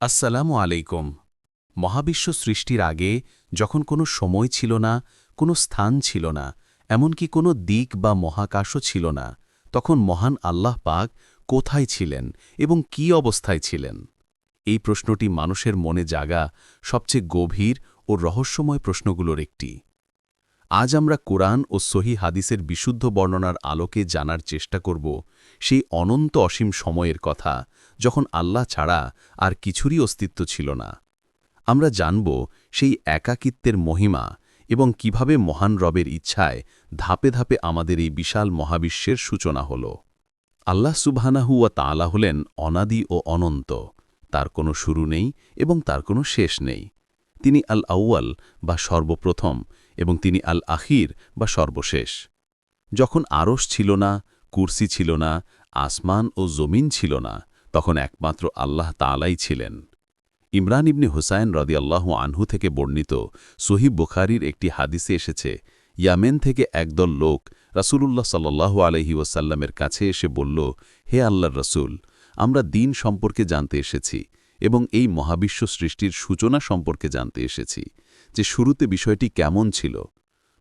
আসসালামু আলাইকুম। মহাবিশ্ব সৃষ্টির আগে যখন কোনো সময় ছিল না, কোনো স্থান ছিল না, এমনকি কোনো দিক বা মহাকাশও ছিল না, তখন মহান আল্লাহ পাক কোথায় ছিলেন এবং কি অবস্থায় ছিলেন? এই প্রশ্নটি মানুষের মনে জাগা সবচেয়ে গভীর ও রহস্যময় প্রশ্নগুলোর একটি। আজ আমরা কোরআন ও সহি হাদিসের বিশুদ্ধ বর্ণনার আলোকে জানার চেষ্টা করব সেই অনন্ত অসীম সময়ের কথা, যখন আল্লাহ ছাড়া আর কিছুরই অস্তিত্ব ছিল না। আমরা জানব সেই একাকিত্বের মহিমা এবং কীভাবে মহান রবের ইচ্ছায় ধাপে ধাপে আমাদের এই বিশাল মহাবিশ্বের সূচনা হল। আল্লাহ সুবহানাহু ওয়া তাআলা হলেন অনাদি ও অনন্ত। তার কোনো শুরু নেই এবং তার কোনো শেষ নেই। তিনি আল আউয়াল বা সর্বপ্রথম এবং তিনি আল আখির বা সর্বশেষ। যখন আরশ ছিল না, কুরসি ছিল না, আসমান ও জমিন ছিল না, তখন একমাত্র আল্লাহ তালাই ছিলেন। ইমরান ইবনি হুসাইন রদিয়াল্লাহ আনহু থেকে বর্ণিত সহিব বুখারির একটি হাদিসে এসেছে, ইয়ামেন থেকে একদল লোক রাসূলুল্লাহ সাল্লাল্লাহু আলহি ওয়াসাল্লামের কাছে এসে বলল, হে আল্লাহর রসুল, আমরা দিন সম্পর্কে জানতে এসেছি এবং এই মহাবিশ্ব সৃষ্টির সূচনা সম্পর্কে জানতে এসেছি। যে শুরুতে বিষয়টি কেমন ছিল,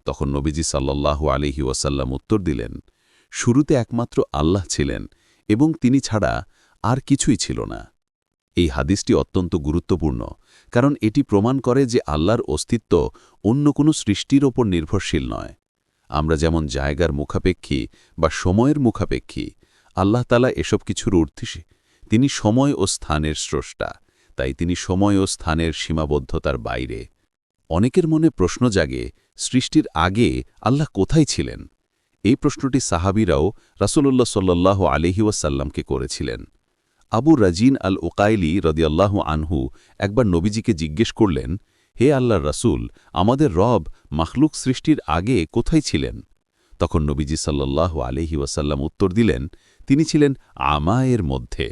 তখন নবীজি সাল্লাল্লাহু আলিহি ওয়াসাল্লাম উত্তর দিলেন, শুরুতে একমাত্র আল্লাহ ছিলেন এবং তিনি ছাড়া আর কিছুই ছিল না। এই হাদিসটি অত্যন্ত গুরুত্বপূর্ণ, কারণ এটি প্রমাণ করে যে আল্লাহর অস্তিত্ব অন্য কোনো সৃষ্টির ওপর নির্ভরশীল নয়। আমরা যেমন জায়গার মুখাপেক্ষী বা সময়ের মুখাপেক্ষী, আল্লাহ তালা এসব কিছুর ঊর্ধ্বে, তিনি সময় ও স্থানের স্রষ্টা, তাই তিনি সময় ও স্থানের সীমাবদ্ধতার বাইরে। অনেকের মনে প্রশ্ন জাগে, সৃষ্টির আগে আল্লাহ কোথায় ছিলেন? এই প্রশ্নটি সাহাবিরাও রাসূলুল্লাহ সাল্লাহ আলহিউসাল্লামকে করেছিলেন। আবু রাজিন আল ওকাইলি রদিয়াল্লাহ আনহু একবার নবীজিকে জিজ্ঞেস করলেন, হে আল্লাহর রাসূল, আমাদের রব মাখলুক সৃষ্টির আগে কোথায় ছিলেন? তখন নবীজি সাল্লাহ আলহি উত্তর দিলেন, তিনি ছিলেন আমা এর মধ্যে।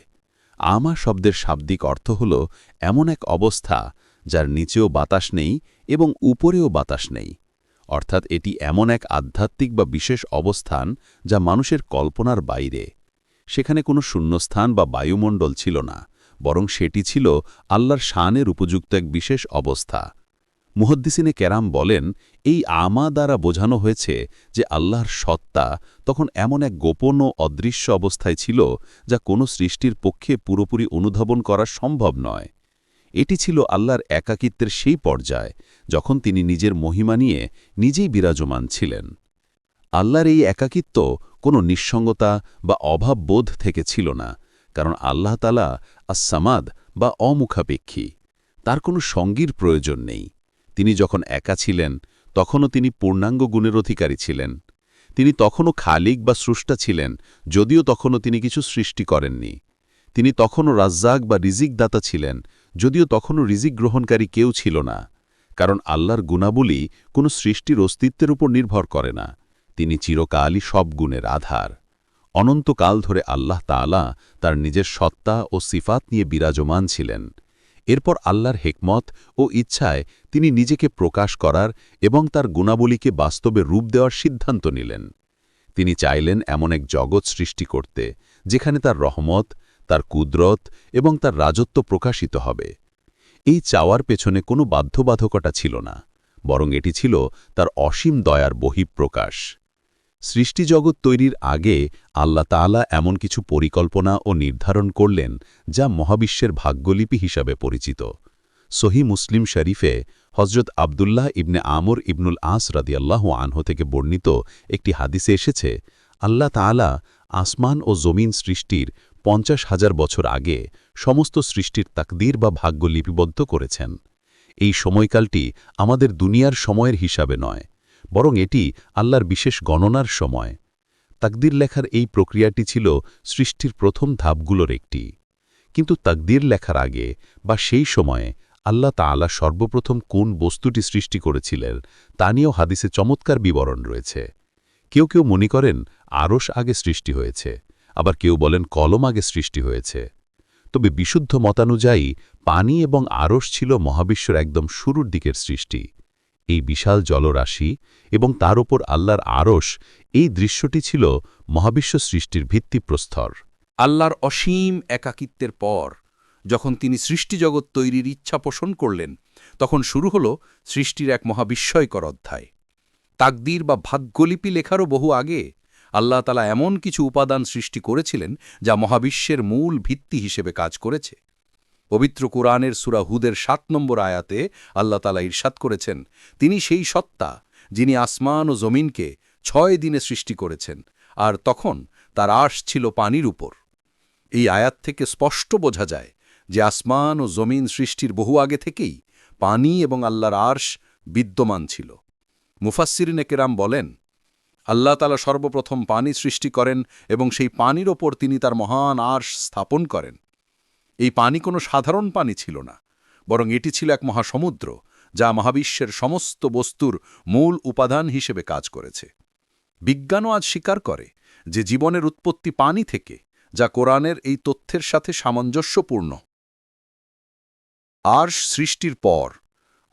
আমা শব্দের শাব্দিক অর্থ হল এমন এক অবস্থা যার নিচেও বাতাস নেই এবং উপরেও বাতাস নেই। অর্থাৎ এটি এমন এক আধ্যাত্মিক বা বিশেষ অবস্থান যা মানুষের কল্পনার বাইরে। সেখানে কোনো শূন্যস্থান বা বায়ুমণ্ডল ছিল না, বরং সেটি ছিল আল্লাহর শানের উপযুক্ত এক বিশেষ অবস্থা। মুহদ্দিসিনে ক্যারাম বলেন, এই আমা দ্বারা বোঝানো হয়েছে যে আল্লাহর সত্তা তখন এমন এক গোপন ও অদৃশ্য অবস্থায় ছিল যা কোনো সৃষ্টির পক্ষে পুরোপুরি অনুধাবন করা সম্ভব নয়। এটি ছিল আল্লাহর একাকিত্বের সেই পর্যায় যখন তিনি নিজের মহিমা নিয়ে নিজেই বিরাজমান ছিলেন। আল্লাহর এই একাকিত্ব কোনো নিঃসঙ্গতা বা অভাববোধ থেকে ছিল না, কারণ আল্লাহ তালা আসামাদ বা অমুখাপেক্ষী, তার কোনো সঙ্গীর প্রয়োজন নেই। তিনি যখন একা ছিলেন, তখনও তিনি পূর্ণাঙ্গ গুণের অধিকারী ছিলেন। তিনি তখনও খালিক বা স্রষ্টা ছিলেন, যদিও তখনও তিনি কিছু সৃষ্টি করেননি। তিনি তখনও রাজ্জাক বা রিজিকদাতা ছিলেন যদিও তখনও রিজিক গ্রহণকারী কেউ ছিল না, কারণ আল্লাহর গুণাবলী কোনো সৃষ্টির অস্তিত্বের উপর নির্ভর করে না। তিনি চিরকালই সব গুণের আধার। অনন্তকাল ধরে আল্লাহ তালা তার নিজের সত্তা ও সিফাত নিয়ে বিরাজমান ছিলেন। এরপর আল্লাহর হেকমত ও ইচ্ছায় তিনি নিজেকে প্রকাশ করার এবং তার গুণাবলীকে বাস্তবে রূপ দেওয়ার সিদ্ধান্ত নিলেন। তিনি চাইলেন এমন এক জগৎ সৃষ্টি করতে, যেখানে তার রহমত তার কুদরত এবং তার রাজত্ব প্রকাশিত হবে। এই চাওয়ার পেছনে কোনো বাধ্যবাধকতা ছিল না, বরং এটি ছিল তার অসীম দয়ার বহিঃপ্রকাশ। সৃষ্টিজগৎ তৈরির আগে আল্লাহ তালা এমন কিছু পরিকল্পনা ও নির্ধারণ করলেন যা মহাবিশ্বের ভাগ্যলিপি হিসাবে পরিচিত। সহি মুসলিম শরীফে হজরত আবদুল্লাহ ইবনে আমর ইবনুল আস রাদিয়াল্লাহ আনহ থেকে বর্ণিত একটি হাদিসে এসেছে, আল্লাহ তালা আসমান ও জমিন সৃষ্টির পঞ্চাশ হাজার বছর আগে সমস্ত সৃষ্টির তাকদির বা ভাগ্য লিপিবদ্ধ করেছেন। এই সময়কালটি আমাদের দুনিয়ার সময়ের হিসাবে নয়, বরং এটি আল্লাহর বিশেষ গণনার সময়। তাকদির লেখার এই প্রক্রিয়াটি ছিল সৃষ্টির প্রথম ধাপগুলোর একটি। কিন্তু তাকদির লেখার আগে বা সেই সময়ে আল্লাহ তাআলা সর্বপ্রথম কোন বস্তুটি সৃষ্টি করেছিলেন তা নিয়েও হাদিসে চমৎকার বিবরণ রয়েছে। কেউ কেউ মনে করেন আরস আগে সৃষ্টি হয়েছে আবার কেউ বলেন কলম আগে সৃষ্টি হয়েছে। তবে বিশুদ্ধ মতানুযায়ী পানি এবং আরস ছিল মহাবিশ্বর একদম শুরুর দিকের সৃষ্টি। এই বিশাল জলরাশি এবং তার ওপর আল্লাহর আরস এই দৃশ্যটি ছিল মহাবিশ্ব সৃষ্টির ভিত্তিপ্রস্তর। আল্লাহর অসীম একাকিত্বের পর, যখন তিনি সৃষ্টিজগৎ তৈরির ইচ্ছা পোষণ করলেন, তখন শুরু হল সৃষ্টির এক মহাবিস্ময়কর অধ্যায়। তাকদির বা ভাগ্যলিপি লেখারও বহু আগে আল্লাহ তালা এমন কিছু উপাদান সৃষ্টি করেছিলেন যা মহাবিশ্বের মূল ভিত্তি হিসেবে কাজ করেছে। পবিত্র কোরআনের সুরা হুদের সাত নম্বর আয়াতে আল্লাহ তালা ইরশাদ করেছেন, তিনি সেই সত্তা যিনি আসমান ও জমিনকে ছয় দিনে সৃষ্টি করেছেন আর তখন তার আশ ছিল পানির উপর। এই আয়াত থেকে স্পষ্ট বোঝা যায় যে আসমান ও জমিন সৃষ্টির বহু আগে থেকেই পানি এবং আল্লাহর আর্শ বিদ্যমান ছিল। মুফাসসিরিনে কেরাম বলেন আল্লাহ তালা সর্বপ্রথম পানি সৃষ্টি করেন এবং সেই পানির ওপর তিনি তার মহান আর্শ স্থাপন করেন। এই পানি কোনো সাধারণ পানি ছিল না, বরং এটি ছিল এক মহাসমুদ্র যা মহাবিশ্বের সমস্ত বস্তুর মূল উপাদান হিসেবে কাজ করেছে। বিজ্ঞানও আজ স্বীকার করে যে জীবনের উৎপত্তি পানি থেকে, যা কোরআনের এই তথ্যের সাথে সামঞ্জস্যপূর্ণ। আর সৃষ্টির পর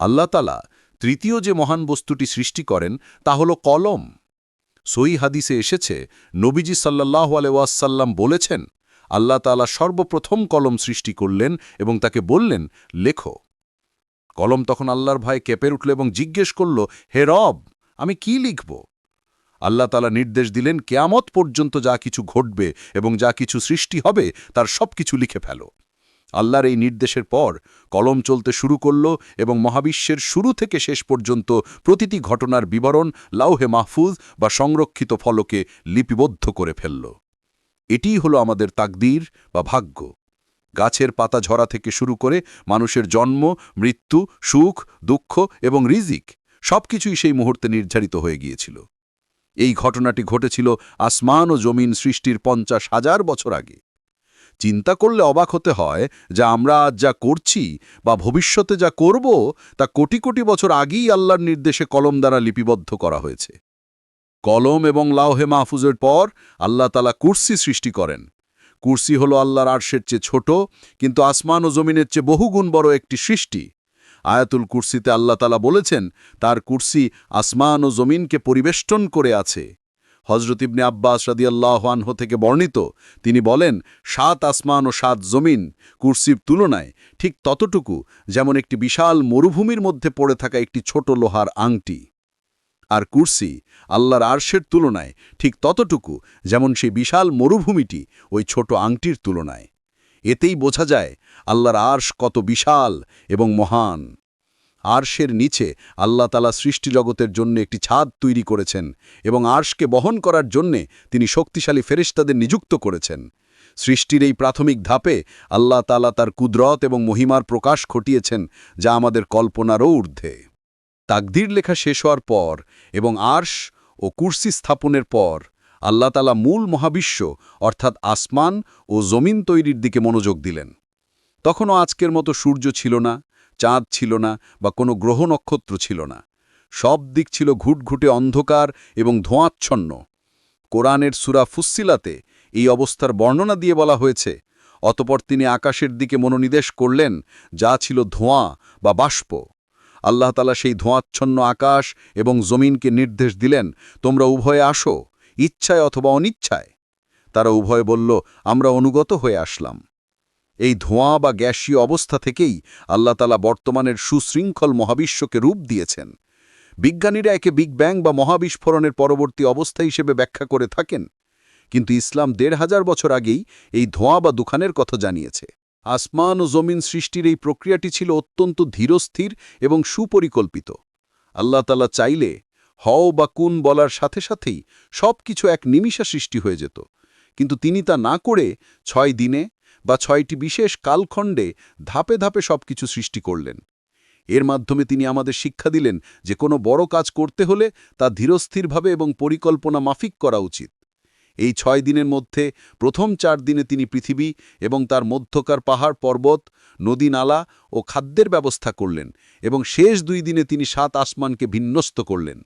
আল্লাহতালা তৃতীয় যে মহান বস্তুটি সৃষ্টি করেন, তা হল কলম। সই হাদিসে এসেছে, নবীজি সাল্লাহ আলওয়াসাল্লাম বলেছেন, আল্লাহ তালা সর্বপ্রথম কলম সৃষ্টি করলেন এবং তাকে বললেন, লেখো। কলম তখন আল্লাহর ভাই কেঁপে উঠল এবং জিজ্ঞেস করল, হে রব, আমি কি লিখব? আল্লাহ তালা নির্দেশ দিলেন, কেয়ামত পর্যন্ত যা কিছু ঘটবে এবং যা কিছু সৃষ্টি হবে, তার সব কিছু লিখে ফেলো। আল্লাহর এই নির্দেশের পর কলম চলতে শুরু করল এবং মহাবিশ্বের শুরু থেকে শেষ পর্যন্ত প্রতিটি ঘটনার বিবরণ লাউহে মাহফুজ বা সংরক্ষিত ফলকে লিপিবদ্ধ করে ফেলল। এটিই হলো আমাদের তাকদীর বা ভাগ্য। গাছের পাতা ঝরা থেকে শুরু করে মানুষের জন্ম, মৃত্যু, সুখ, দুঃখ এবং রিজিক সবকিছুই সেই মুহূর্তে নির্ধারিত হয়ে গিয়েছিল। এই ঘটনাটি ঘটেছিল আসমান ও জমিন সৃষ্টির পঞ্চাশ হাজার বছর আগে। চিন্তা করলে অবাক হতে হয় যা আমরা আজ যা করছি বা ভবিষ্যতে যা করব তা কোটি কোটি বছর আগেই আল্লাহর নির্দেশে কলম দ্বারা লিপিবদ্ধ করা হয়েছে। কলম এবং লাউহে মাহফুজের পর আল্লাহ তালা কুর্সি সৃষ্টি করেন। কুর্সি হল আল্লাহর আর্শের চেয়ে ছোট, কিন্তু আসমান ও জমিনের চেয়ে বহুগুণ বড় একটি সৃষ্টি। আয়াতুল কুর্সিতে আল্লাহ তালা বলেছেন, তার কুর্সি আসমান ও জমিনকে পরিবেষ্টন করে আছে। হজরত ইবনে আব্বাস রাদিয়াল্লাহানহ থেকে বর্ণিত, তিনি বলেন, সাত আসমান ও সাত জমিন কুর্সির তুলনায় ঠিক ততটুকু যেমন একটি বিশাল মরুভূমির মধ্যে পড়ে থাকা একটি ছোট লোহার আংটি। আর কুর্সি আল্লাহর আরশের তুলনায় ঠিক ততটুকু যেমন সেই বিশাল মরুভূমিটি ওই ছোট আংটির তুলনায়। এতেই বোঝা যায় আল্লাহর আর্শ কত বিশাল এবং মহান। আরশের নিচে আল্লাহ তালা সৃষ্টিজগতের জন্য একটি ছাদ তৈরি করেছেন এবং আর্শকে বহন করার জন্যে তিনি শক্তিশালী ফেরেশতাদের নিযুক্ত করেছেন। সৃষ্টির এই প্রাথমিক ধাপে আল্লাহ তালা তার কুদরত এবং মহিমার প্রকাশ ঘটিয়েছেন, যা আমাদের কল্পনারও ঊর্ধ্বে। তাকদির লেখা শেষ হওয়ার পর এবং আর্শ ও কুর্সি স্থাপনের পর আল্লাহ তালা মূল মহাবিশ্ব, অর্থাৎ আসমান ও জমিন তৈরির দিকে মনোযোগ দিলেন। তখনও আজকের মতো সূর্য ছিল না চাঁদ ছিল না বা কোনো গ্রহ নক্ষত্র ছিল না। সব দিক ছিল ঘুটঘুটে অন্ধকার এবং ধোঁয়াচ্ছন্ন। কোরআনের সুরা ফুসিলাতে এই অবস্থার বর্ণনা দিয়ে বলা হয়েছে, অতপর তিনি আকাশের দিকে মনোনিবেশ করলেন, যা ছিল ধোঁয়া বা বাষ্প। আল্লাহ তালা সেই ধোঁয়াচ্ছন্ন আকাশ এবং জমিনকে নির্দেশ দিলেন, তোমরা উভয়ে আসো, ইচ্ছায় অথবা অনিচ্ছায়। তারা উভয় বলল, আমরা অনুগত হয়ে আসলাম। এই ধোঁয়া বা গ্যাসীয় অবস্থা থেকেই আল্লাহ তালা বর্তমানের সুশৃঙ্খল মহাবিশ্বকে রূপ দিয়েছেন। বিজ্ঞানীরা একে বিগ ব্যাং বা মহাবিস্ফোরণের পরবর্তী অবস্থা হিসেবে ব্যাখ্যা করে থাকেন, কিন্তু ইসলাম দেড় হাজার বছর আগেই এই ধোঁয়া বা দুখানের কথা জানিয়েছে। আসমান ও জমিন সৃষ্টির এই প্রক্রিয়াটি ছিল অত্যন্ত ধীরস্থির এবং সুপরিকল্পিত। আল্লাহ তালা চাইলে হও বা কুন বলার সাথে সাথেই সব কিছু এক নিমিষা সৃষ্টি হয়ে যেত, কিন্তু তিনি তা না করে ছয় দিনে বা ছয়টি বিশেষ কালখণ্ডে ধাপে ধাপে সব কিছু সৃষ্টি করলেন। এর মাধ্যমে তিনি আমাদের শিক্ষা দিলেন যে কোনো বড় কাজ করতে হলে তা ধীরস্থিরভাবে এবং পরিকল্পনা মাফিক করা উচিত। এই ছয় দিনের মধ্যে প্রথম চার দিনে তিনি পৃথিবী এবং তার মধ্যকার পাহাড়, পর্বত, নদী নালা ও খাদ্যের ব্যবস্থা করলেন এবং শেষ দুই দিনে তিনি সাত আসমানকে ভিন্নস্ত করলেন।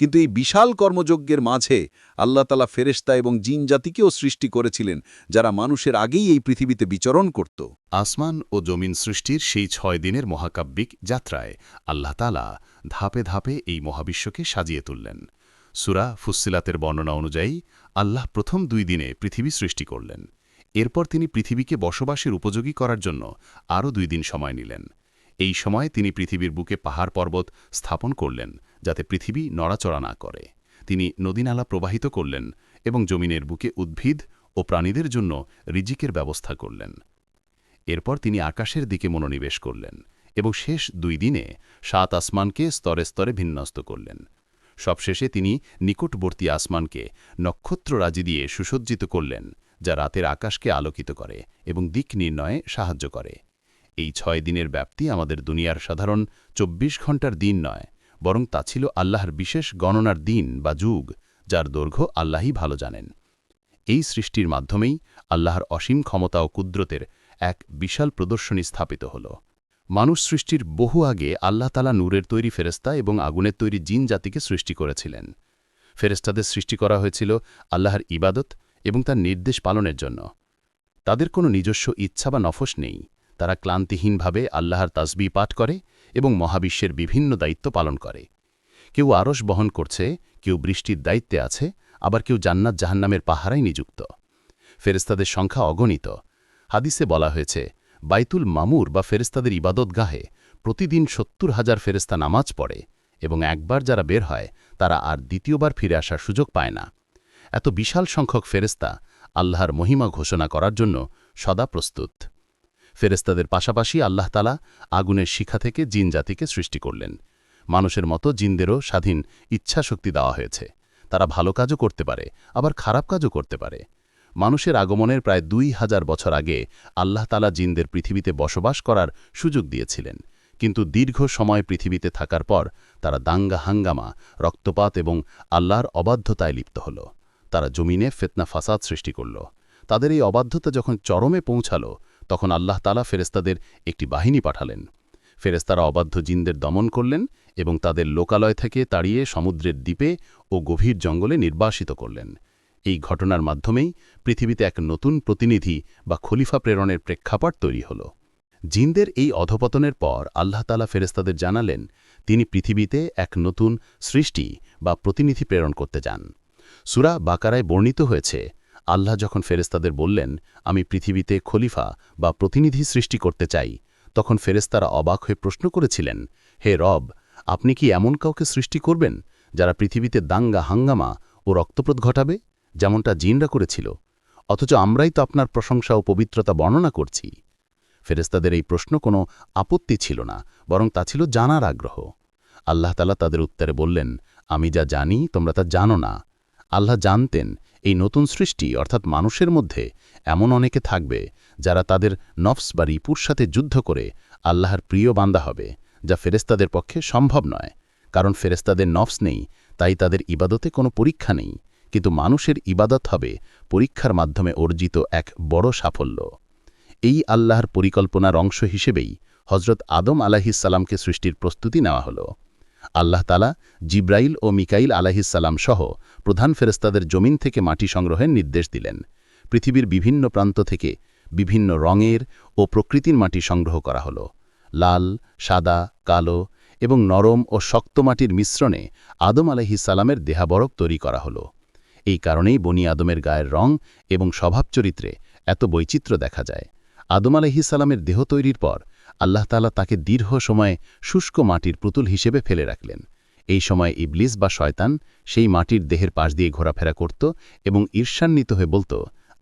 কিন্তু এই বিশাল কর্মযজ্ঞের মাঝে আল্লাহ তালা ফেরেস্তা এবং জিন জাতিকেও সৃষ্টি করেছিলেন, যারা মানুষের আগেই এই পৃথিবীতে বিচরণ করত। আসমান ও জমিন সৃষ্টির সেই ছয় দিনের মহাকাব্যিক যাত্রায় আল্লাহ তালা ধাপে ধাপে এই মহাবিশ্বকে সাজিয়ে তুললেন। সুরা ফুসিলাতের বর্ণনা অনুযায়ী, আল্লাহ প্রথম দুই দিনে পৃথিবী সৃষ্টি করলেন। এরপর তিনি পৃথিবীকে বসবাসের উপযোগী করার জন্য আরও দুই দিন সময় নিলেন। এই সময় তিনি পৃথিবীর বুকে পাহাড় পর্বত স্থাপন করলেন, যাতে পৃথিবী নড়াচড়া না করে। তিনি নদীনালা প্রবাহিত করলেন এবং জমিনের বুকে উদ্ভিদ ও প্রাণীদের জন্য রিজিকের ব্যবস্থা করলেন। এরপর তিনি আকাশের দিকে মনোনিবেশ করলেন এবং শেষ দুই দিনে সাত আসমানকে স্তরে স্তরে ভিন্নস্ত করলেন। সবশেষে তিনি নিকটবর্তী আসমানকে নক্ষত্ররাজি দিয়ে সুসজ্জিত করলেন, যা রাতের আকাশকে আলোকিত করে এবং দিক নির্ণয়ে সাহায্য করে। এই ছয় দিনের ব্যাপ্তি আমাদের দুনিয়ার সাধারণ ২৪ ঘণ্টার দিন নয়, বরং তা ছিল আল্লাহর বিশেষ গণনার দিন বা যুগ, যার দৈর্ঘ্য আল্লাহই ভালো জানেন। এই সৃষ্টির মাধ্যমেই আল্লাহর অসীম ক্ষমতা ও কুদ্রতের এক বিশাল প্রদর্শনী স্থাপিত হল। মানুষ সৃষ্টির বহু আগে আল্লাহ তালা নূরের তৈরি ফেরেস্তা এবং আগুনের তৈরি জিন জাতিকে সৃষ্টি করেছিলেন। ফেরেস্তাদের সৃষ্টি করা হয়েছিল আল্লাহর ইবাদত এবং তার নির্দেশ পালনের জন্য। তাদের কোনো নিজস্ব ইচ্ছা বা নফস নেই। তারা ক্লান্তিহীনভাবে আল্লাহর তাসবি পাঠ করে এবং মহাবিশ্বের বিভিন্ন দায়িত্ব পালন করে। কেউ আরস বহন করছে, কেউ বৃষ্টির দায়িত্বে আছে, আবার কেউ জান্নাত জাহান্নামের পাহারায় নিযুক্ত। ফেরেস্তাদের সংখ্যা অগণিত। হাদিসে বলা হয়েছে, বাইতুল মামুর বা ফেরেস্তাদের ইবাদতগাহে প্রতিদিন সত্তর হাজার ফেরেস্তা নামাজ পড়ে এবং একবার যারা বের হয়, তারা আর দ্বিতীয়বার ফিরে আসার সুযোগ পায় না। এত বিশাল সংখ্যক ফেরেস্তা আল্লাহর মহিমা ঘোষণা করার জন্য সদা প্রস্তুত। ফেরেস্তাদের পাশাপাশি আল্লাহ তালা আগুনের শিখা থেকে জিন জাতিকে সৃষ্টি করলেন। মানুষের মতো জিনদেরও স্বাধীন ইচ্ছাশক্তি দেওয়া হয়েছে। তারা ভালো কাজও করতে পারে, আবার খারাপ কাজও করতে পারে। মানুষের আগমনের প্রায় দুই হাজার বছর আগে আল্লাহ তালা জিনদের পৃথিবীতে বসবাস করার সুযোগ দিয়েছিলেন। কিন্তু দীর্ঘ সময় পৃথিবীতে থাকার পর তারা দাঙ্গা হাঙ্গামা, রক্তপাত এবং আল্লাহর অবাধ্যতায় লিপ্ত হল। তারা জমিনে ফেতনা ফাসাদ সৃষ্টি করল। তাদের এই অবাধ্যতা যখন চরমে পৌঁছাল তখন আল্লাহ তালা ফেরেস্তাদের একটি বাহিনী পাঠালেন। ফেরেস্তারা অবাধ্য জিনদের দমন করলেন এবং তাদের লোকালয় থেকে তাড়িয়ে সমুদ্রের দ্বীপে ও গভীর জঙ্গলে নির্বাসিত করলেন। এই ঘটনার মাধ্যমেই পৃথিবীতে এক নতুন প্রতিনিধি বা খলিফা প্রেরণের প্রেক্ষাপট তৈরি হল। জিনদের এই অধপতনের পর আল্লাহ তালা ফেরেস্তাদের জানালেন, তিনি পৃথিবীতে এক নতুন সৃষ্টি বা প্রতিনিধি প্রেরণ করতে যান। সুরা বাকারায় বর্ণিত হয়েছে আল্লাহ যখন ফেরেস্তাদের বললেন, আমি পৃথিবীতে খলিফা বা প্রতিনিধি সৃষ্টি করতে চাই, তখন ফেরেস্তারা অবাক হয়ে প্রশ্ন করেছিলেন, হে রব, আপনি কি এমন কাউকে সৃষ্টি করবেন, যারা পৃথিবীতে দাঙ্গা, হাঙ্গামা ও রক্তপ্রোধ ঘটাবে, যেমনটা জিনরা করেছিল? অথচ আমরাই তো আপনার প্রশংসা ও পবিত্রতা বর্ণনা করছি। ফেরেস্তাদের এই প্রশ্ন কোনো আপত্তি ছিল না, বরং তা ছিল জানার আগ্রহ। আল্লাহ তালা তাদের উত্তরে বললেন, আমি যা জানি তোমরা তা জানো না। আল্লাহ জানতেন এই নতুন সৃষ্টি অর্থাৎ মানুষের মধ্যে এমন অনেকে থাকবে যারা তাদের নফস বা রিপুর সাথে যুদ্ধ করে আল্লাহর প্রিয় বান্দা হবে, যা ফেরেস্তাদের পক্ষে সম্ভব নয়। কারণ ফেরেস্তাদের নফস নেই, তাই তাদের ইবাদতে কোনো পরীক্ষা নেই। কিন্তু মানুষের ইবাদত হবে পরীক্ষার মাধ্যমে অর্জিত এক বড় সাফল্য। এই আল্লাহর পরিকল্পনার অংশ হিসেবেই হজরত আদম আলাহিসাল্লামকে সৃষ্টির প্রস্তুতি নেওয়া হলো। আল্লাহ তালা জিব্রাইল ও মিকাইল আলাহিসাল্লাম সহ প্রধান ফেরেস্তাদের জমিন থেকে মাটি সংগ্রহের নির্দেশ দিলেন। পৃথিবীর বিভিন্ন প্রান্ত থেকে বিভিন্ন রঙের ও প্রকৃতির মাটি সংগ্রহ করা হল। লাল, সাদা, কালো এবং নরম ও শক্ত মাটির মিশ্রণে আদম আলাহিসাল্লামের দেহাবরক তৈরি করা হল। এই কারণেই বনি আদমের গায়ের রং এবং স্বভাব চরিত্রে এত বৈচিত্র্য দেখা যায়। আদম আলাহিসাল্লামের দেহ তৈরির পর আল্লাহ তালা তাকে দীর্ঘ সময়ে শুষ্ক মাটির পুতুল হিসেবে ফেলে রাখলেন। এই সময় ইবলিস বা শয়তান সেই মাটির দেহের পাশ দিয়ে ঘোরাফেরা করত এবং ঈর্ষান্বিত হয়ে বলত,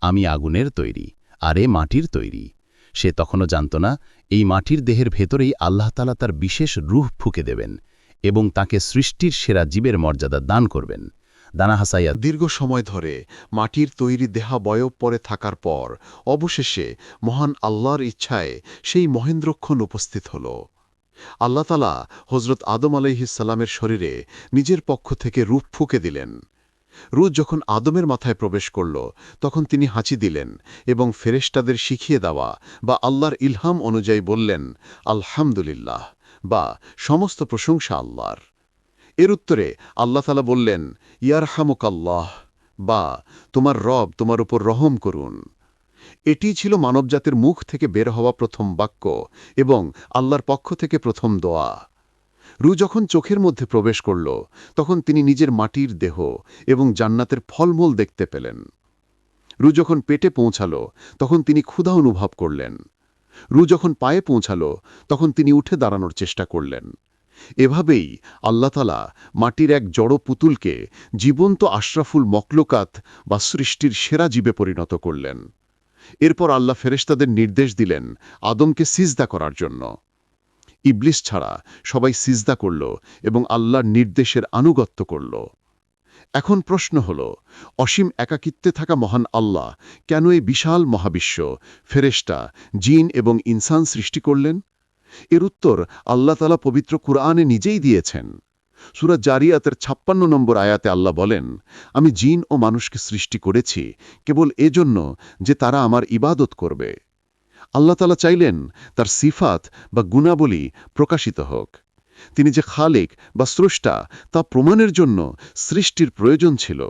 আমি আগুনের তৈরি, আরে মাটির তৈরি। সে তখনও জানত না, এই মাটির দেহের ভেতরেই আল্লাহ তালা তার বিশেষ রুহ ফুকে দেবেন এবং তাকে সৃষ্টির সেরা জীবের মর্যাদা দান করবেন। দানা হাসাইয়া দীর্ঘ সময় ধরে মাটির তৈরি দেহা দেহাবয়ব পরে থাকার পর অবশেষে মহান আল্লাহর ইচ্ছায় সেই মহেন্দ্রক্ষণ উপস্থিত হল। আল্লাহ তালা হজরত আদম আলাইহিসাল্লামের শরীরে নিজের পক্ষ থেকে রূপ ফুঁকে দিলেন। রুদ যখন আদমের মাথায় প্রবেশ করল, তখন তিনি হাঁচি দিলেন এবং ফেরেশতাদের শিখিয়ে দেওয়া বা আল্লাহর ইলহাম অনুযায়ী বললেন, আলহামদুলিল্লাহ বা সমস্ত প্রশংসা আল্লাহর এর উত্তরে আল্লাহ তালা বললেন, ইয়ারহামুকাল্লাহ, বা, তোমার রব তোমার উপর রহম করুন। এটি ছিল মানবজাতির মুখ থেকে বের হওয়া প্রথম বাক্য এবং আল্লাহর পক্ষ থেকে প্রথম দোয়া। রু যখন চোখের মধ্যে প্রবেশ করল, তখন তিনি নিজের মাটির দেহ এবং জান্নাতের ফলমূল দেখতে পেলেন। রু যখন পেটে পৌঁছাল, তখন তিনি ক্ষুধা অনুভব করলেন। রু যখন পায়ে পৌঁছাল, তখন তিনি উঠে দাঁড়ানোর চেষ্টা করলেন। এভাবেই আল্লাতালা মাটির এক জড় পুতুলকে জীবন্ত আশরাফুল মকলুকাত বা সৃষ্টির সেরা জীবে পরিণত করলেন। এরপর আল্লাহ ফেরেশতাদের নির্দেশ দিলেন আদমকে সিজদা করার জন্য। ইবলিস ছাড়া সবাই সিজদা করল এবং আল্লাহর নির্দেশের আনুগত্য করল। এখন প্রশ্ন হল, অসীম একাকিত্বে থাকা মহান আল্লাহ কেন এই বিশাল মহাবিশ্ব, ফেরেশতা, জিন এবং ইনসান সৃষ্টি করলেন? এর উত্তর আল্লাহ তালা পবিত্র কুরআনে নিজেই দিয়েছেন। সুরা জারিয়াতের ছাপ্পান্ন নম্বর আয়াতে আল্লাহ বলেন, আমি জিন ও মানুষকে সৃষ্টি করেছি, কেবল এজন্য যে তারা আমার ইবাদত করবে। আল্লাহ তালা চাইলেন তার সিফাত বা গুণাবলী প্রকাশিত হোক। তিনি যে খালেক বা স্রষ্টা, তা প্রমাণের জন্য সৃষ্টির প্রয়োজন ছিল।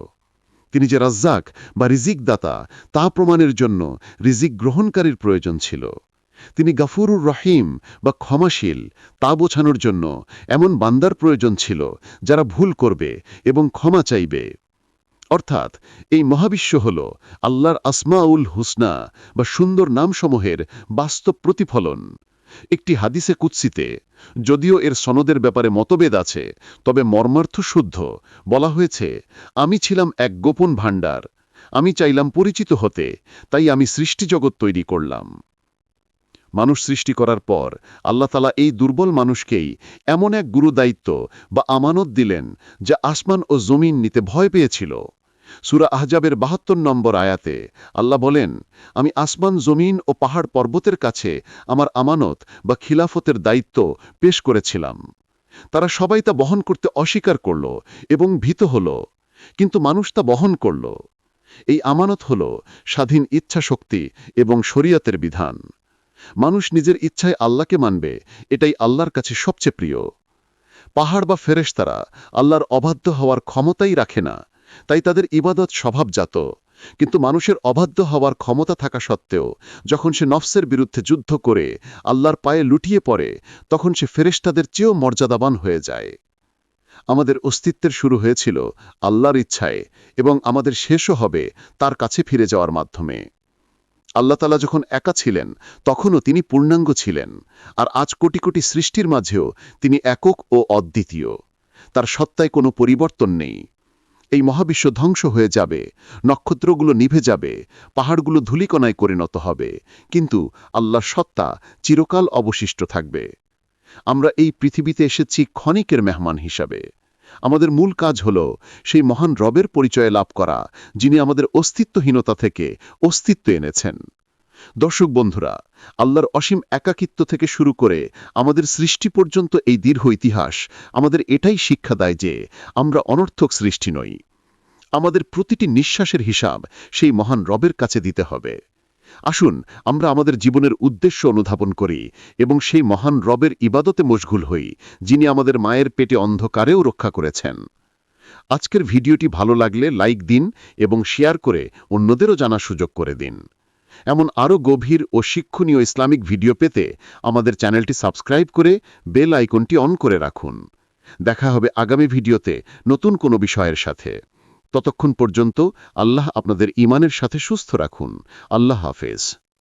তিনি যে রাজ্জাক বা রিজিকদাতা, তা প্রমাণের জন্য রিজিক গ্রহণকারীর প্রয়োজন ছিল। তিনি গাফুরুর রহিম বা ক্ষমাশীল, তা বোঝানোর জন্য এমন বান্দার প্রয়োজন ছিল যারা ভুল করবে এবং ক্ষমা চাইবে। অর্থাৎ এই মহাবিশ্ব হল আল্লাহর আসমাউল হুসনা বা সুন্দর নামসমূহের বাস্তব প্রতিফলন। একটি হাদিসে কুৎসিতে, যদিও এর সনদের ব্যাপারে মতভেদ আছে, তবে মর্মার্থ শুদ্ধ, বলা হয়েছে, আমি ছিলাম এক গোপন ভাণ্ডার, আমি চাইলাম পরিচিত হতে, তাই আমি সৃষ্টিজগৎ তৈরি করলাম। মানুষ সৃষ্টি করার পর আল্লাহ তালা এই দুর্বল মানুষকেই এমন এক গুরু দায়িত্ব বা আমানত দিলেন যা আসমান ও জমিন নিতে ভয় পেয়েছিল। সুরা আহজাবের বাহাত্তর নম্বর আয়াতে আল্লাহ বলেন, আমি আসমান, জমিন ও পাহাড় পর্বতের কাছে আমার আমানত বা খিলাফতের দায়িত্ব পেশ করেছিলাম। তারা সবাই তা বহন করতে অস্বীকার করল এবং ভীত হল, কিন্তু মানুষ তা বহন করল। এই আমানত হল স্বাধীন ইচ্ছা শক্তি এবং শরীয়তের বিধান। মানুষ নিজের ইচ্ছায় আল্লাহকে মানবে, এটাই আল্লাহর কাছে সবচেয়ে প্রিয়। পাহাড় বা ফেরেশতারা আল্লাহর অবাধ্য হওয়ার ক্ষমতাই রাখে না, তাই তাদের ইবাদত স্বভাবজাত। কিন্তু মানুষের অবাধ্য হওয়ার ক্ষমতা থাকা সত্ত্বেও, যখন সে নফসের বিরুদ্ধে যুদ্ধ করে আল্লাহর পায়ে লুটিয়ে পড়ে, তখন সে ফেরেশতাদের চেয়েও মর্যাদাবান হয়ে যায়। আমাদের অস্তিত্বের শুরু হয়েছিল আল্লাহর ইচ্ছায় এবং আমাদের শেষও হবে তার কাছে ফিরে যাওয়ার মাধ্যমে। আল্লাহ তালা যখন একা ছিলেন, তখনও তিনি পূর্ণাঙ্গ ছিলেন, আর আজ কোটি কোটি সৃষ্টির মাঝেও তিনি একক ও অদ্বিতীয়। তার সত্তায় কোনো পরিবর্তন নেই। এই মহাবিশ্ব ধ্বংস হয়ে যাবে, নক্ষত্রগুলো নিভে যাবে, পাহাড়গুলো ধূলিকণায় পরিণত হবে, কিন্তু আল্লাহর সত্তা চিরকাল অবশিষ্ট থাকবে। আমরা এই পৃথিবীতে এসেছি ক্ষণিকের মেহমান হিসাবে। আমাদের মূল কাজ হল সেই মহান রবের পরিচয় লাভ করা, যিনি আমাদের অস্তিত্বহীনতা থেকে অস্তিত্ব এনেছেন। দর্শক বন্ধুরা, আল্লাহর অসীম একাকিত্ব থেকে শুরু করে আমাদের সৃষ্টি পর্যন্ত এই দীর্ঘ ইতিহাস আমাদের এটাই শিক্ষা দেয় যে আমরা অনর্থক সৃষ্টি নই। আমাদের প্রতিটি নিঃশ্বাসের হিসাব সেই মহান রবের কাছে দিতে হবে। আসুন, আমরা আমাদের জীবনের উদ্দেশ্য অনুধাবন করি এবং সেই মহান রবের ইবাদতে মশগুল হই, যিনি আমাদের মায়ের পেটে অন্ধকারেও রক্ষা করেছেন। আজকের ভিডিওটি ভালো লাগলে লাইক দিন এবং শেয়ার করে অন্যদেরও জানার সুযোগ করে দিন। এমন আরও গভীর ও শিক্ষণীয় ইসলামিক ভিডিও পেতে আমাদের চ্যানেলটি সাবস্ক্রাইব করে বেল আইকনটি অন করে রাখুন। দেখা হবে আগামী ভিডিওতে নতুন কোনো বিষয়ের সাথে। ততক্ষণ পর্যন্ত আল্লাহ আপনাদের ইমানের সাথে সুস্থ রাখুন। আল্লাহ হাফেজ।